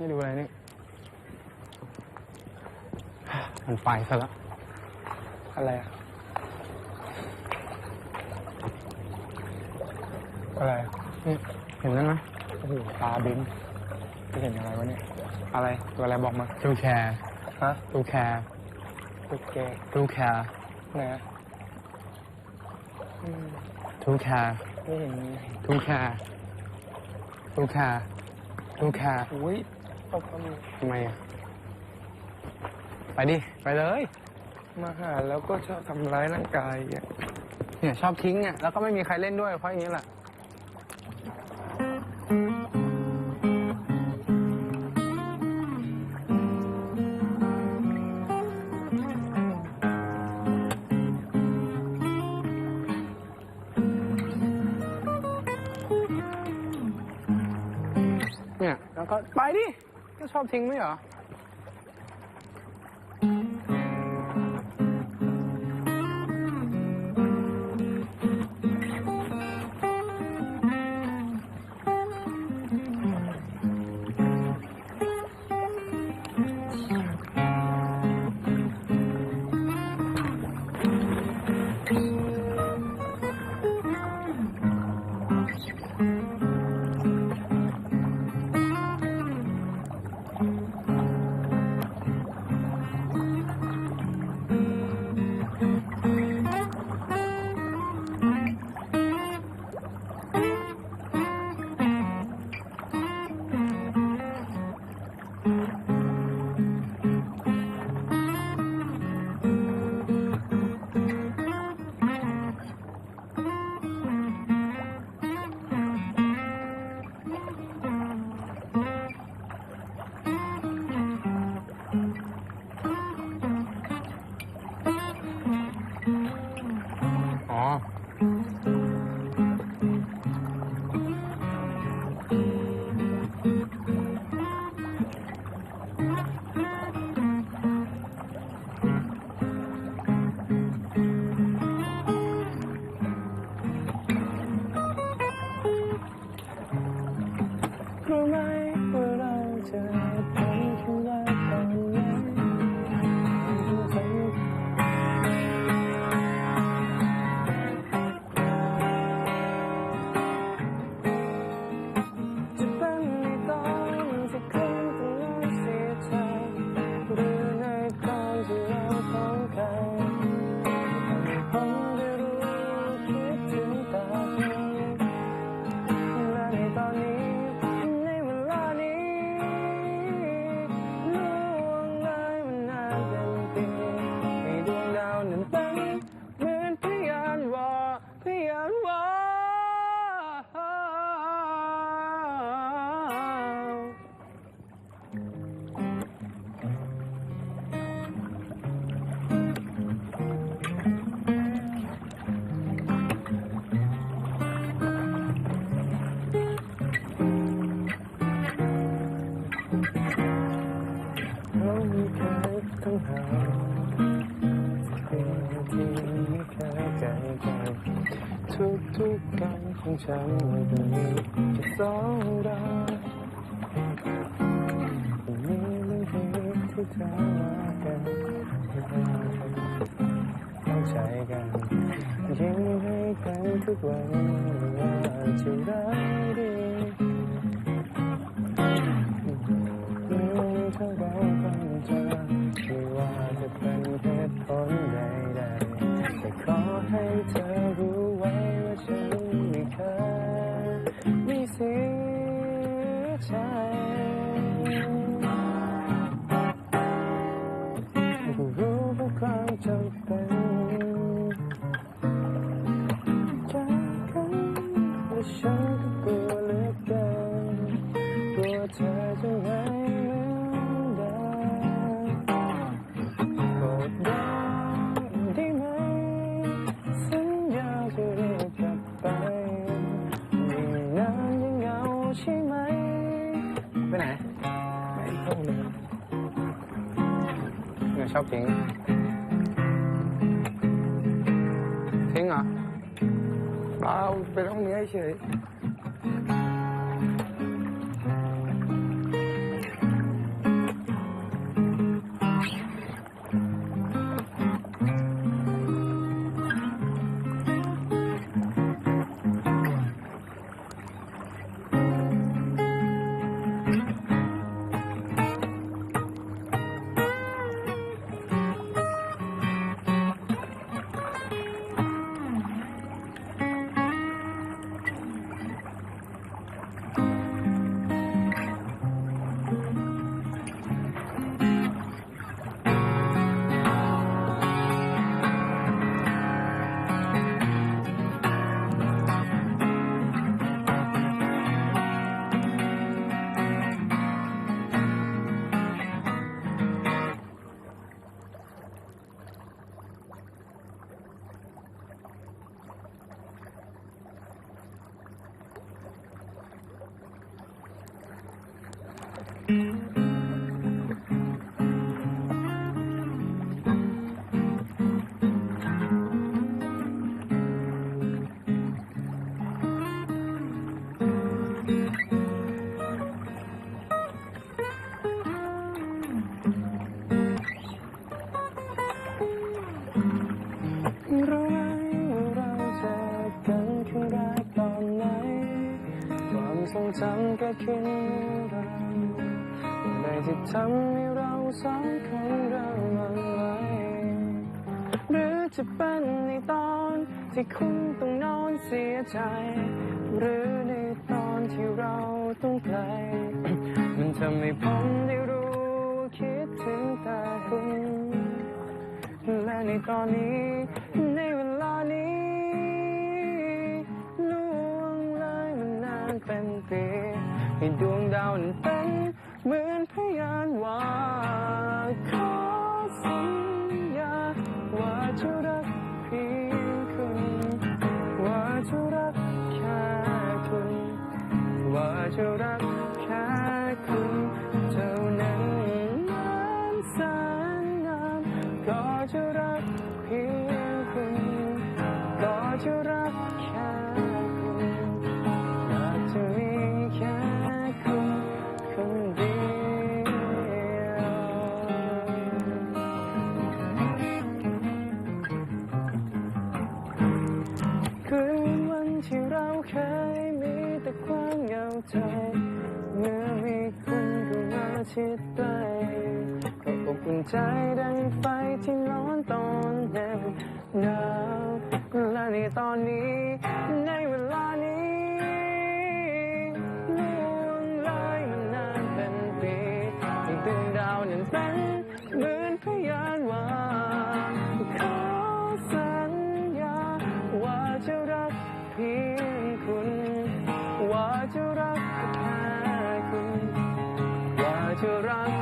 นี่ดูอะไรนี่ มันไปซะแล้ว อะไรอะอะไรอะนี่เห็นนั้นไหมโอ้โหตาบินจะเห็นอะไรวะเนี่ย อะไร ตัวอะไรบอกมา ตู้แคร์ฮะตู้แคร์ตุ๊กแกตู้แคร์ไหนอะอืมตู้แคร์ไม่เห็นมี ตู้แคร์ตู้แคร์ตู้แคร์ อุ้ย ตบมือทำไมอะ ไปดิ ไปเลย มาหาแล้วก็ชอบทำร้ายร่างกายอะเนี่ยชอบทิ้งเนี่ยแล้วก็ไม่มีใครเล่นด้วยเพราะอย่างนี้แหละเนี่ยแล้วก็ไปดิ ก็ชอบทิ้งไม่เหรอ Mm-hmm. ม่เคยต้องหาสิ่งที่ไม่เคยใจกันทุกทุกการของฉันมันก็มีแค่สองเรามีเรื่องที่ที่เธอมากันต้องใจกันยิ้มให้กันทุกวันว่าจะรักดี เป็นเหตุผลใดๆแต่ขอให้เธอ ไปไหนไม่ต้องเล ทรงจำกับฉัน ที่ทำให้เราสองคนเริ่มวัไหวหรือจะเป็นในตอนที่คุณต้องนอนเสียใจ หรือในตอนที่เราต้องไกล มันทำให้ผมได้รู้คิดถึงแต่คุณ และในตอนนี้ wrong. ใจเมื่อมีคุณเข้ามาชิดใกล้ก็อบอุ่นใจดังไฟที่ร้อนตอนแดดหนาวและในตอนนี้ that you're wrong.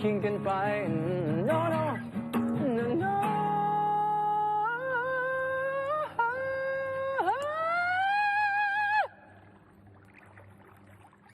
king and find